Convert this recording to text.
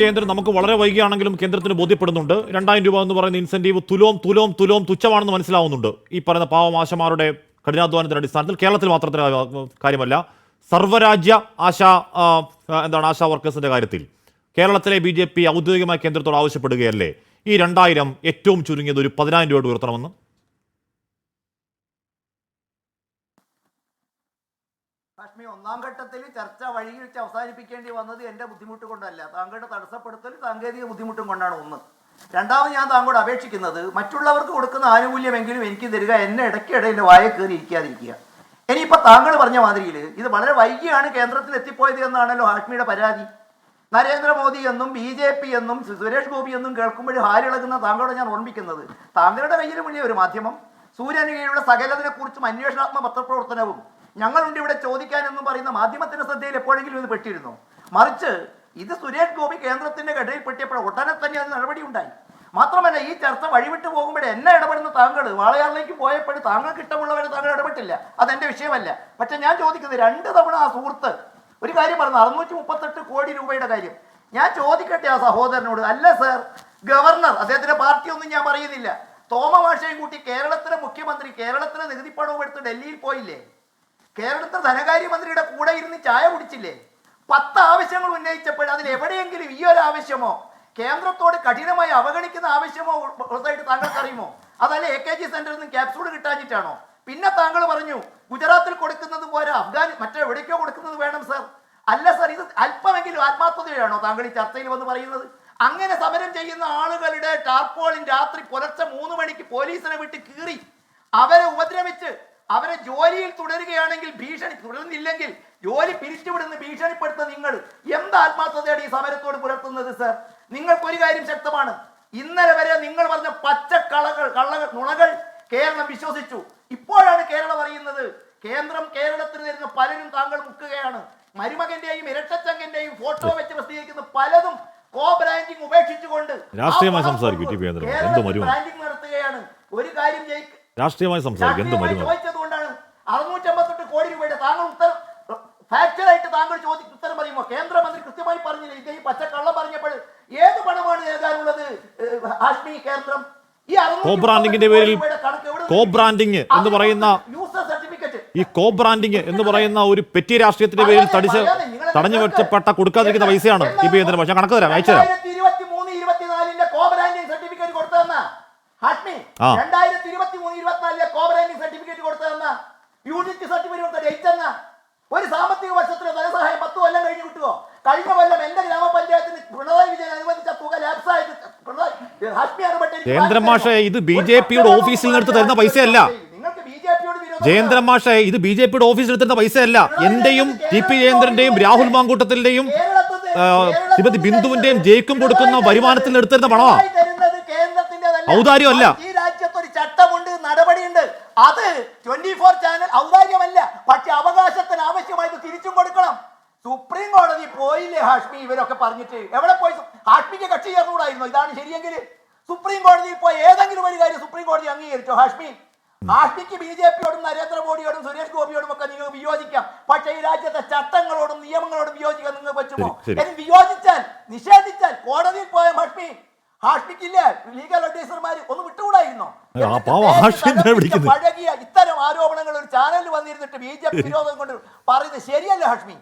കേന്ദ്രം നമുക്ക് വളരെ വൈകിയാണെങ്കിലും കേന്ദ്രത്തിന് ബോധ്യപ്പെടുന്നുണ്ട്. രണ്ടായിരം രൂപ എന്ന് പറയുന്ന ഇൻസെന്റീവ് തുലോം തുലോം തുലോം തുച്ഛമാണെന്ന് മനസ്സിലാവുന്നുണ്ട്. ഈ പറയുന്ന പാവമാശമാരുടെ കഠിനാധ്വാനത്തിന്റെ അടിസ്ഥാനത്തിൽ കേരളത്തിൽ മാത്രത്തിന് കാര്യമല്ല. സർവരാജ്യ ആശാ എന്താണ് ആശാ വർക്കേഴ്സിന്റെ കാര്യത്തിൽ കേരളത്തിലെ ബി ജെ പി ഔദ്യോഗികമായി കേന്ദ്രത്തോട് ആവശ്യപ്പെടുകയല്ലേ? ഈ രണ്ടായിരം ഏറ്റവും ചുരുങ്ങിയത് ഒരു പതിനായിരം രൂപയോട് ഉയർത്തണമെന്ന് കാശ്മീർ ഒന്നാം ഘട്ടത്തിൽ ചർച്ച വഴി വെച്ച് അവസാനിപ്പിക്കേണ്ടി വന്നത് എന്റെ ബുദ്ധിമുട്ട് കൊണ്ടല്ല. താങ്കളുടെ തടസ്സപ്പെടുത്തൽ സാങ്കേതിക ബുദ്ധിമുട്ടും കൊണ്ടാണ് ഒന്ന്. രണ്ടാമത് ഞാൻ താങ്കളോട് അപേക്ഷിക്കുന്നത് മറ്റുള്ളവർക്ക് കൊടുക്കുന്ന ആനുകൂല്യമെങ്കിലും എനിക്ക് തരിക എന്നെ ഇടയ്ക്കിടെ എന്റെ വായ കയറി ഇരിക്കാതിരിക്കുക. ഇനിയിപ്പോൾ താങ്കൾ പറഞ്ഞ മാതിരിയിൽ ഇത് വളരെ വൈകിയാണ് കേന്ദ്രത്തിൽ എത്തിപ്പോയത് എന്നാണല്ലോ ഹാഷ്മിയുടെ പരാതി. നരേന്ദ്രമോദി എന്നും ബി ജെ പി എന്നും സുരേഷ് ഗോപി എന്നും കേൾക്കുമ്പോൾ ഹാരിളകുന്ന താങ്കളോട് ഞാൻ ഓർമ്മിക്കുന്നത്. താങ്കളുടെ കയ്യിലും വലിയ ഒരു മാധ്യമം? സൂര്യന് കീഴിലുള്ള സകലതിനെ കുറിച്ചും അന്വേഷണാത്മക പത്രപ്രവർത്തനവും ഞങ്ങളുണ്ട് ഇവിടെ ചോദിക്കാൻ എന്ന് പറയുന്ന മാധ്യമത്തിന്റെ ശ്രദ്ധയിൽ എപ്പോഴെങ്കിലും ഇത് പെട്ടിരുന്നു? മറിച്ച് ഇത് സുരേഷ് ഗോപി കേന്ദ്രത്തിന്റെ ഘടനയിൽ പെട്ടിയപ്പോൾ ഉടനെ തന്നെ അത് നടപടി ഉണ്ടായി. മാത്രമല്ല ഈ ചർച്ച വഴിവിട്ട് പോകുമ്പോൾ എന്നെ ഇടപെടുന്ന താങ്കൾ വാളയാറിലേക്ക് പോയപ്പോൾ താങ്കൾക്ക് ഇഷ്ടമുള്ളവരെ താങ്കൾ ഇടപെട്ടില്ല. അതെന്റെ വിഷയമല്ല. പക്ഷെ ഞാൻ ചോദിക്കുന്നത് രണ്ട് തവണ ആ സുഹൃത്ത് ഒരു കാര്യം പറഞ്ഞു അറുന്നൂറ്റി മുപ്പത്തെട്ട് കോടി രൂപയുടെ കാര്യം. ഞാൻ ചോദിക്കട്ടെ ആ സഹോദരനോട് അല്ല സർ ഗവർണർ അദ്ദേഹത്തിന്റെ പാർട്ടി ഒന്നും ഞാൻ പറയുന്നില്ല. തോമ ഭാഷയും കൂട്ടി കേരളത്തിലെ മുഖ്യമന്ത്രി കേരളത്തിലെ നികുതിപ്പണവും എടുത്ത് ഡൽഹിയിൽ പോയില്ലേ? കേരളത്തിലെ ധനകാര്യമന്ത്രിയുടെ കൂടെ ഇരുന്ന് ചായ കുടിച്ചില്ലേ? പത്ത് ആവശ്യങ്ങൾ ഉന്നയിച്ചപ്പോൾ അതിൽ എവിടെയെങ്കിലും ഈ ഒരു ആവശ്യമോ കേന്ദ്രത്തോട് കഠിനമായി അവഗണിക്കുന്ന ആവശ്യമോ ഉള്ളതായിട്ട് താങ്കൾക്ക് അറിയുമോ അതല്ല എ കെ ജി സെന്ററിൽ നിന്ന് ക്യാപ്സൂൾ കിട്ടാഞ്ഞിട്ടാണോ? പിന്നെ താങ്കൾ പറഞ്ഞു ഗുജറാത്തിൽ കൊടുക്കുന്നത് പോലെ അഫ്ഗാൻ മറ്റെവിടേക്കോ കൊടുക്കുന്നത് വേണം സർ അല്ല സർ ഇത് അല്പമെങ്കിലും ആത്മാർത്ഥതയാണോ താങ്കൾ ഈ ചർച്ചയിൽ വന്ന് പറയുന്നത്? അങ്ങനെ സമരം ചെയ്യുന്ന ആളുകളുടെ ടാർപോളിൻ രാത്രി പുലർച്ചെ മൂന്ന് മണിക്ക് പോലീസിനെ വിട്ട് കീറി അവരെ ഉപദ്രവിച്ച് അവരെ ജോലിയിൽ തുടരുകയാണെങ്കിൽ ഭീഷണി തുടരുന്നില്ലെങ്കിൽ ജോലി പിരിച്ചുവിടുന്ന ഭീഷണിപ്പെടുത്ത നിങ്ങൾ എന്ത് ആത്മാർത്ഥതയാണ് ഈ സമരത്തോട് പുലർത്തുന്നത് സർ നിങ്ങൾക്ക് ഒരു കാര്യം ശക്തമാണ്. ഇന്നലെ വരെ നിങ്ങൾ പറഞ്ഞ പച്ച കളകൾ കള്ളകൾ നുണകൾ കേരളം വിശ്വസിച്ചു. ഇപ്പോഴാണ് കേരളം അറിയുന്നത്. കേന്ദ്രം കേരളത്തിന് തരുന്ന പലരും താങ്കൾ മുക്കുകയാണ്. മരുമകന്റെയും ഇരട്ടച്ചങ്കന്റെയും ഫോട്ടോ വെച്ച് പ്രസിദ്ധീകരിക്കുന്ന പലതും കോ ബ്രാൻഡിംഗ് ഉപേക്ഷിച്ചുകൊണ്ട് രാഷ്ട്രീയമായി സംസാരിക്കുകയാണ് സംസാരിക്കൂ? ബ്രാൻഡിംഗ് നടത്തുകയാണ്. ഒരു കാര്യം രാഷ്ട്രീയമായി സംസാരിക്കും എന്ത് മരുമകൻ? കോടി രൂപയുടെ താങ്കൾ ഉത്തരം ഫാക്ച്വലായിട്ട് താങ്കൾ ചോദിച്ച് ഉത്തരം പറയുമോ കേന്ദ്രമന്ത്രി കൃത്യമായി പറഞ്ഞില്ല ഇത് ഈ പച്ചക്കള്ളം പറഞ്ഞപ്പോൾ ഏത് പണമാണ് ഏഹ്, ഹാഷ്മി കേന്ദ്രം? ഈ കോ ബ്രാൻഡിങ്ങിന്റെ പേരിൽ കോ കോ എന്ന് പറയുന്ന ഈ കോബ്രാൻഡിങ് എന്ന് പറയുന്ന ഒരു പെറ്റി രാഷ്ട്രീയത്തിന്റെ പേരിൽ തടിച്ച് തടഞ്ഞു വെച്ചപ്പെട്ട കൊടുക്കാതിരിക്കുന്ന പൈസയാണ് പി ചന്ദ്രൻ പക്ഷേ കണക്ക് തരാം അയച്ചു തരാം. സർട്ടിഫിക്കറ്റ് കൊടുത്തതെന്ന? ഹാഷ്മി. രണ്ടായിരത്തി ഇരുപത്തി മൂന്ന് ഇരുപത്തിനാലിലെ കോബ്രാൻഡിങ് സർട്ടിഫിക്കറ്റ് കൊടുത്തതെന്ന? യൂണിറ്റ് സർട്ടിഫിക്കറ്റ് ഡേറ്റ് എന്ന ഒരു സാമ്പത്തിക വർഷത്തിലെ ധനസഹായം പത്ത് കൊല്ലം കഴിഞ്ഞ് കിട്ടുമോ കഴിഞ്ഞ കൊല്ലം എന്റെ ഗ്രാമപഞ്ചായത്തിന് പിണറായി വിജയൻ അനുവദിച്ച തുക ലാപ്സായത് പിണറായി ഹാഷ്മി അറിയപ്പെട്ട എനിക്ക് ജയേന്ദ്രൻ മാഷേ, ഇത്? BJP യുടെ ഓഫീസിൽ തരുന്ന പൈസയല്ല. നിങ്ങൾക്ക് ബി ജെ പിയോട് വിരോധം ജയേന്ദ്രൻ മാഷേ ഇത് ബി ജെ പിയുടെ ഓഫീസിൽ എടുത്തിരുന്ന പൈസയല്ല എന്റെയും ടി പി ജയേന്ദ്രന്റെയും രാഹുൽ മാങ്കൂട്ടത്തിന്റെയും ശ്രീമതി ബിന്ദുവിന്റെയും ജയിക്കും കൊടുക്കുന്ന വരുമാനത്തിൽ എടുത്തിരുന്ന പണമാ പിണറായി തരുന്നത് കേന്ദ്രത്തിന്റേതല്ല. ഔദാര്യമല്ല. ഈ രാജ്യത്ത് ഒരു ചട്ടമുണ്ട് നടപടിയുണ്ട് അത് ട്വന്റി ഫോർ ചാനൽ ഔദാര്യമല്ല പക്ഷെ അവകാശത്തിന് ആവശ്യമായത് തിരിച്ചും കൊടുക്കണം. സുപ്രീം കോടതി പോയില്ലേ ഹാഷ്മി? ഇവരൊക്കെ പറഞ്ഞിട്ട്. എവിടെ പോയി? ഹാഷ്മിക്ക് കക്ഷി ചേർന്നുകൂടായിരുന്നു? ഇതാണ് ശരിയെങ്കിൽ സുപ്രീം കോടതിയിൽ പോയി ഏതെങ്കിലും ഒരു കാര്യം സുപ്രീം കോടതി അംഗീകരിച്ചോ ഹാഷ്മി? ഹാഷ്മിക്ക് ബി ജെ പിയോടും നരേന്ദ്രമോദിയോടും സുരേഷ് ഗോപിയോടും ഒക്കെ നിങ്ങൾക്ക് വിയോജിക്കാം. പക്ഷേ ഈ രാജ്യത്തെ ചട്ടങ്ങളോടും നിയമങ്ങളോടും വിയോജിക്കാൻ നിങ്ങൾ പറ്റുമോ? ശരി. വിയോജിച്ചാൽ നിഷേധിച്ചാൽ കോടതിയിൽ പോയ ഹാഷ്മി ഹാഷ്മിക്കില്ല? ലീഗൽ അഡ്വൈസർമാര് ഒന്ന് വിട്ടുകൂടായിരുന്നോ? പഴകിയ ഇത്തരം ആരോപണങ്ങൾ ഒരു ചാനലിൽ വന്നിരുന്നിട്ട് ബി ജെ പി വിരോധം കൊണ്ട് പറയുന്നത് ശരിയല്ല ഹാഷ്മി?